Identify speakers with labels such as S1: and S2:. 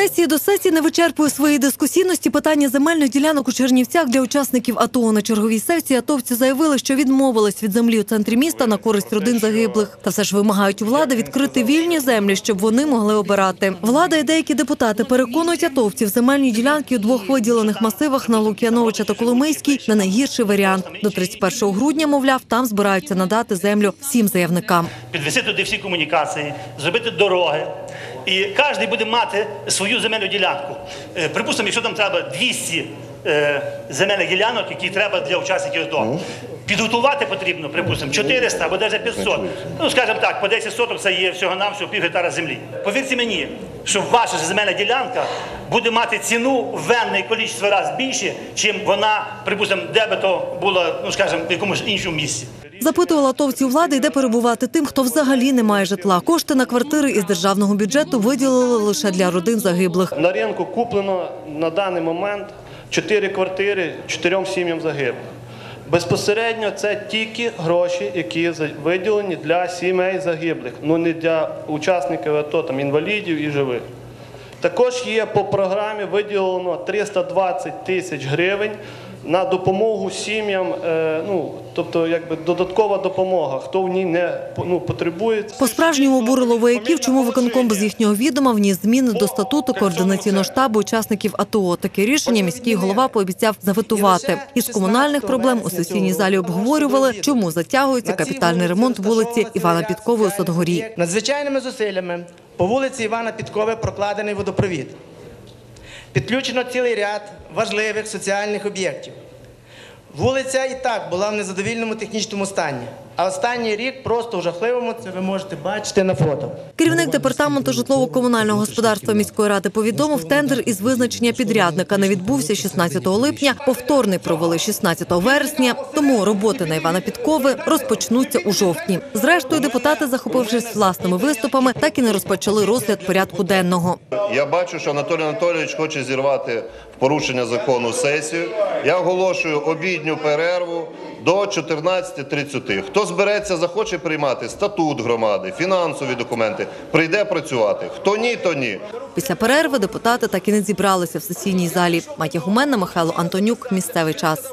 S1: сесії до сесії не вичерпує своєї дискусійності питання земельних ділянок у Чернівцях для учасників АТО. На черговій сесії атовці заявили, що відмовились від землі у центрі міста на користь родин загиблих. Та все ж вимагають у влади відкрити вільні землі, щоб вони могли обирати. Влада і деякі депутати переконують атовців земельні ділянки у двох виділених масивах на Лук'яновича та Коломийській не найгірший варіант. До 31 грудня, мовляв, там збираються надати землю всім заявникам.
S2: підвести туди всі комунікації, зробити дороги. І кожен буде мати свою земельну ділянку. Е, Припустимо, якщо там треба 200 е, земельних ділянок, які треба для учасників АТО. Підготувати потрібно, припустимо, 400 або навіть 500. Ну, скажімо так, по 10 соток це є всього-навсього пів гектара землі. Повірте мені, що ваша земельна ділянка буде мати ціну в енне кількість разів більше, чим вона, припустимо, де би то була, ну скажімо, в якомусь іншому місці.
S1: Запитувала атовців влади, де перебувати тим, хто взагалі не має житла. Кошти на квартири із державного бюджету виділили лише для родин загиблих.
S3: На ринку куплено на даний момент 4 квартири чотирьом сім'ям загиблих. Безпосередньо це тільки гроші, які виділені для сімей загиблих, ну не для учасників АТО, там інвалідів і живих. Також є по програмі виділено 320 тисяч гривень на допомогу сім'ям, е, ну тобто якби додаткова допомога, хто в ній не ну, потребує.
S1: По-справжньому обурило вояків, чому виконком без їхнього відома вніс зміни до статуту координаційного штабу учасників АТО. Таке рішення міський голова пообіцяв заветувати. Із комунальних проблем у сесійній залі обговорювали, чому затягується капітальний ремонт вулиці Івана Підкови у Садгорі.
S4: Надзвичайними зусиллями по вулиці Івана Підкови прокладений водопровід. Підключено цілий ряд важливих соціальних об'єктів. Вулиця і так була в незадовільному технічному стані, а останній рік просто у жахливому, це ви можете бачити на фото.
S1: Керівник департаменту житлово-комунального господарства міської ради повідомив, тендер із визначення підрядника не відбувся 16 липня. Повторний провели 16 вересня. Тому роботи на Івана Підкови розпочнуться у жовтні. Зрештою, депутати, захопившись власними виступами, так і не розпочали розгляд порядку денного.
S5: Я бачу, що Анатолій Анатолійович хоче зірвати в порушення закону сесію. Я оголошую обідню перерву до 14.30. Хто збереться, захоче приймати статут громади, фінансові документи, прийде працювати. Хто ні, то ні.
S1: Після перерви депутати так і не зібралися в сесійній залі. Матя Гуменна, Михайло Антонюк. Місцевий час.